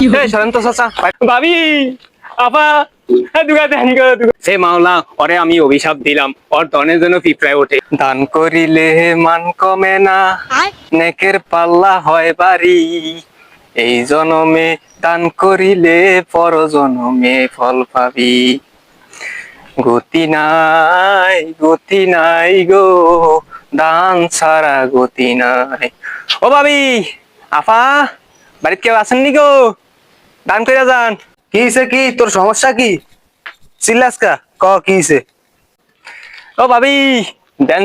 এই চাচা ভাবি আপা দুগা ধ্যান করো দুগা হে মাওলা ওরে আমি অভিশাপ দিলাম। ওর ধনের জন্য পিঁপড়ায় ওঠে। দান করিলে মান কমে না। নেকের পাল্লা হয় বাড়ি। এই জনমে দান করিলে পর জনমে ফল পাবি। গতি নাই গতি নাই গো। দান ছাড়া গতি নাই। ও ভাবি আফা বাড়িতে কেউ আছেন নি গো? দান করে যান। কি হইছে কি? তোর সমস্যা কি? চিল্লাস কা? ক হইছে? ও ভাবি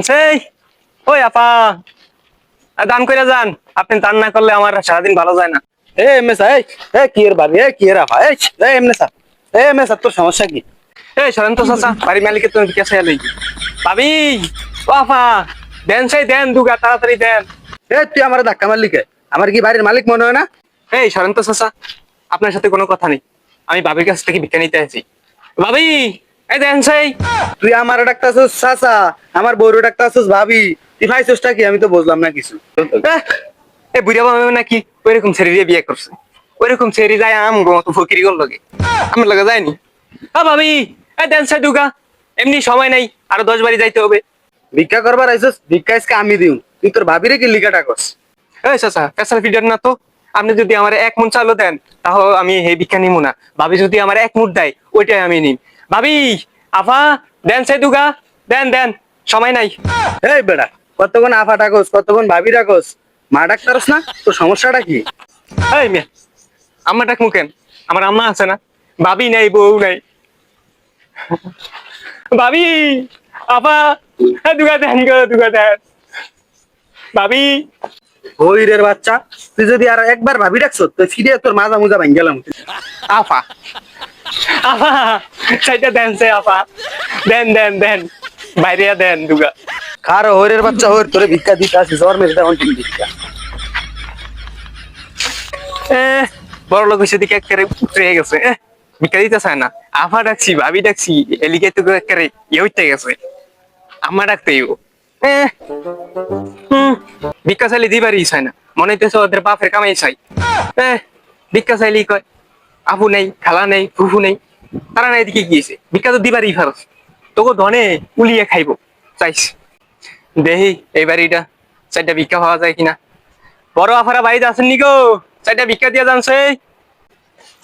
সেই। ওই আপা। দান করে যান। আপনি দান না করলে আমার সারাদিন ভালো যায় না। এ এমএস এই এ কি এর ভাবি এ কি এর এই এ এমএস এ এমএস তোর সমস্যা কি? এই সরেন তো চাচা বাড়ির মালিকের তুমি কে চাই লই ভাবি ও আপা দেন সেই দেন দুগা তাড়াতাড়ি দেন। এ তুই আমার ধাক্কা মারলি কে? আমার কি বাড়ির মালিক মনে হয় না? এই সরেন তো চাচা। আপনার সাথে কোনো কথা নেই। আমি ভাবির কাছ থেকে ভিক্ষা নিতে আছি ভাবি এই দেন সেই। তুই আমার ডাক্তারছিস চাচা। আমার বউরও ডাক্তারছিস ভাবি। তুই ভাইছিসটা কি? আমি তো বুঝলাম না কিছু। এই বুড়া বাবা নাকি ওইরকম ছেড়ে দিয়ে বিয়ে করছে। ওইরকম ছেড়ে যায় আম গো মতো ফকিরি গল লগে। আমার লগে যায়নি। আ ভাবি এই দেন সেই দুগা এমনি সময় নাই আরও দশ বাড়ি যাইতে হবে। ভিক্ষা করবার আইছিস? ভিক্ষা আজকে আমি দিউ তুই তোর ভাবিরে কি লিখা ডাকস? এই চাচা পেশার ফিডার না তো? আপনি যদি আমার এক মুঠ চালও দেন তাহলে আমি এই ভিক্ষা নিমু না। ভাবি যদি আমার এক মুঠ দেয় ওইটাই আমি নিম। ভাবি আফা দেন সেই দুগা দেন দেন সময় নাই। এই বেড়া কতক্ষণ আফা ডাকস কতক্ষণ ভাবি ডাকস? মা ডাক্তারস না? তোর সমস্যাটা কি? এই মিয়া আম্মা ডাক মুখেন আমার আম্মা আছে না। ভাবি নাই বউ নাই। ভাবি আপা দুগা দেন গো দুগা দেন। ভাবি হইরের বাচ্চা। তুই যদি আর একবার ভাবি ডাকছ তো ফিরে তোর মাজা মুজা ভাঙ গেলাম। আপা সেটা দেন সে আপা দেন দেন দেন। বাইরে দেন দুগা। কার হইরের বাচ্চা হইর তোরে ভিক্ষা দিতে আসিস ওর মেরে ভিক্ষা। এ, বড় লোক এসে দিকে একেবারে উঠে গেছে। ভিক্ষা দিতে চায় না। আফা ডাকছি ভাবি ডাকছি এলিকে তো একেবারে ইয়ে হইতে গেছে। আমা ডাকতে ইউ এ, না। মনে বাপের কামাই কয় নেই নেই ফুফু নেই তারা না গিয়েছে। তোকে ধনে উলিয়ে খাইবো চাইস। দেহি এই বাড়িটা চারটা ভিক্ষা পাওয়া যায় কিনা। বড় আফারা বাড়িতে আছেন নিকো চারটা ভিক্ষা দিয়ে জানছে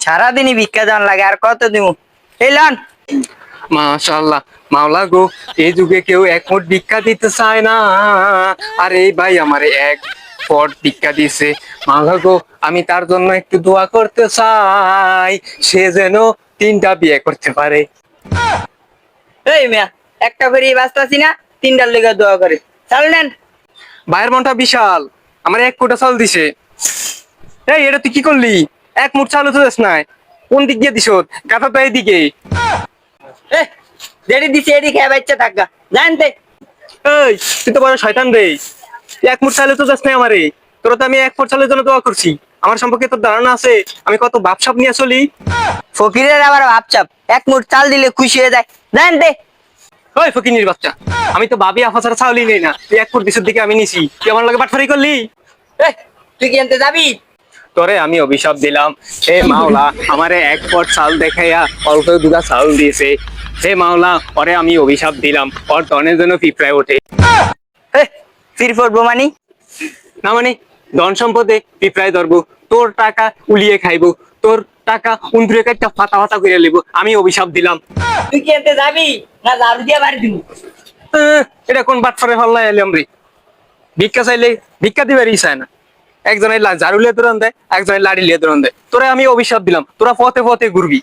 সারাদিনই ভিক্ষা দান লাগে আর কত দিব এই লন। মাশাল্লাহ মাওলা গো এই যুগে কেউ এক মুঠ ভিক্ষা দিতে চায় না। আর এই ভাই আমারে এক পট ভিক্ষা দিছে। মাওলা গো আমি তার জন্য একটু দোয়া করতে চাই। সে যেন তিনটা বিয়ে করতে পারে। এই মিয়া একটা করে বাঁচতাছি না তিনটার লেগে দোয়া করে। চাল নেন। ভাইয়ের মনটা বিশাল। আমার এক কোটা চাল দিছে। এই এটা তুই কি করলি? এক মুঠ চাল তো নাই। কোন দিক দিয়ে দিস গাথা তো এইদিকে। যেটি দিছি এটি খেয়ে বাচ্চা থাকা। জানতে এই তুই তো বড় শয়তান রে। এক মুঠ তো যাস নাই আমারে। তোরা তো আমি এক চালের জন্য দোয়া করছি। আমার সম্পর্কে তোর ধারণা আছে। আমি কত বাপসাপ নিয়ে চলি। ফকিরের আবার ভাবচাপ এক মুঠ চাল দিলে খুশি হয়ে যায়। জানতে ওই ফকিনির বাচ্চা আমি তো বাবি আফা ছাড়া চাউলি নেই না। তুই এক ফুট দিশের দিকে আমি নিছি। তুই আমার লগে বাটফারি করলি? তুই কি আনতে যাবি? তোরে আমি অভিশাপ দিলাম। হে মাওলা আমারে এক পট চাল দেখাইয়া অল্প দুটা চাল দিয়েছে। হে মাওলা ওরে আমি অভিশাপ দিলাম। ওর ধনের জন্য পিঁপড়ায় ওঠে। ফির পড়ব মানি? না মানে ধন সম্পদে পিঁপড়ায় ধরবো। তোর টাকা উলিয়ে খাইবো। তোর টাকা উন্দ্রে একটা ফাতা ফাতা করে লিব। আমি অভিশাপ দিলাম। তুই কি আনতে যাবি? না ঝাড়ু দিয়ে বাড়ি দিব? এটা কোন বাটফারে ফাল্লাই এলাম রে? ভিক্ষা চাইলে ভিক্ষা দিবারই চায় না। একজনের ঝাড়ু লিয়ে দেয় একজনের লাড়ি লিয়ে দৌড়ান দেয় তোরা আমি অভিশাপ দিলাম, তোরা পথে পথে ঘুরবি।